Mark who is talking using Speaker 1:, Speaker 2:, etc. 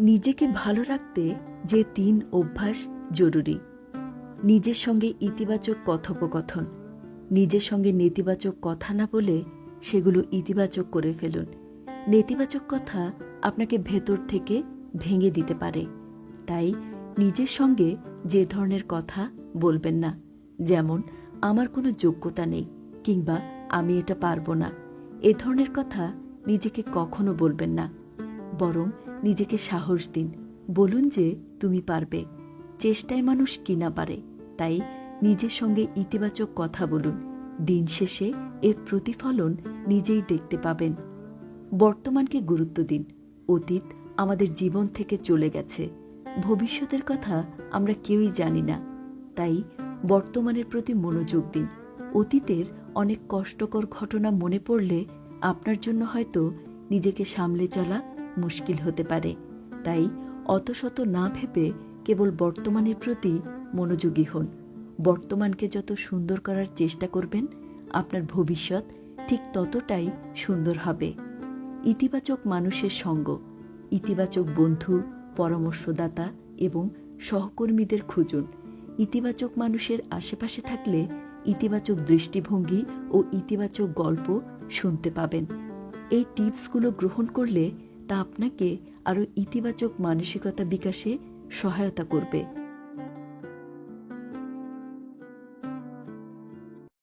Speaker 1: নিজেকে ভালো রাখতে যে তিন অভ্যাস জরুরি। নিজের সঙ্গে ইতিবাচক কথোপকথন, নিজের সঙ্গে নেতিবাচক কথা না বলে সেগুলো ইতিবাচক করে ফেলুন। নেতিবাচক কথা আপনাকে ভেতর থেকে ভেঙে দিতে পারে। তাই নিজের সঙ্গে যে ধরনের কথা বলবেন না, যেমন, আমার কোনো যোগ্যতা নেই কিংবা, আমি এটা পারব না এ ধরনের কথা নিজেকে কখনো বলবেন না। বরং নিজেকে সাহস দিন। বলুন যে তুমি পারবে। চেষ্টায় মানুষ কি না পারে, তাই নিজের সঙ্গে ইতিবাচক কথা বলুন। দিন শেষে এর প্রতিফলন নিজেই দেখতে পাবেন। বর্তমানকে গুরুত্ব দিন। অতীত আমাদের জীবন থেকে চলে গেছে। ভবিষ্যতের কথা আমরা কেউই জানি না। তাই বর্তমানের প্রতি মনোযোগ দিন। অতীতের অনেক কষ্টকর ঘটনা মনে পড়লে আপনার জন্য হয়তো নিজেকে সামলে চলা মুশকিল হতে পারে। তাই অত শত না ভেবে কেবল বর্তমানের প্রতি মনোযোগী হন। বর্তমানকে যত সুন্দর করার চেষ্টা করবেন, আপনার ভবিষ্যৎ ঠিক ততটাই সুন্দর হবে। ইতিবাচক মানুষের সঙ্গ, ইতিবাচক বন্ধু, পরামর্শদাতা এবং সহকর্মীদের খুঁজুন। ইতিবাচক মানুষের আশেপাশে থাকলে ইতিবাচক দৃষ্টিভঙ্গি ও ইতিবাচক গল্প শুনতে পাবেন। এই টিপসগুলো গ্রহণ করলে তা আপনাকে আরও ইতিবাচক মানসিকতা বিকাশে সহায়তা করবে।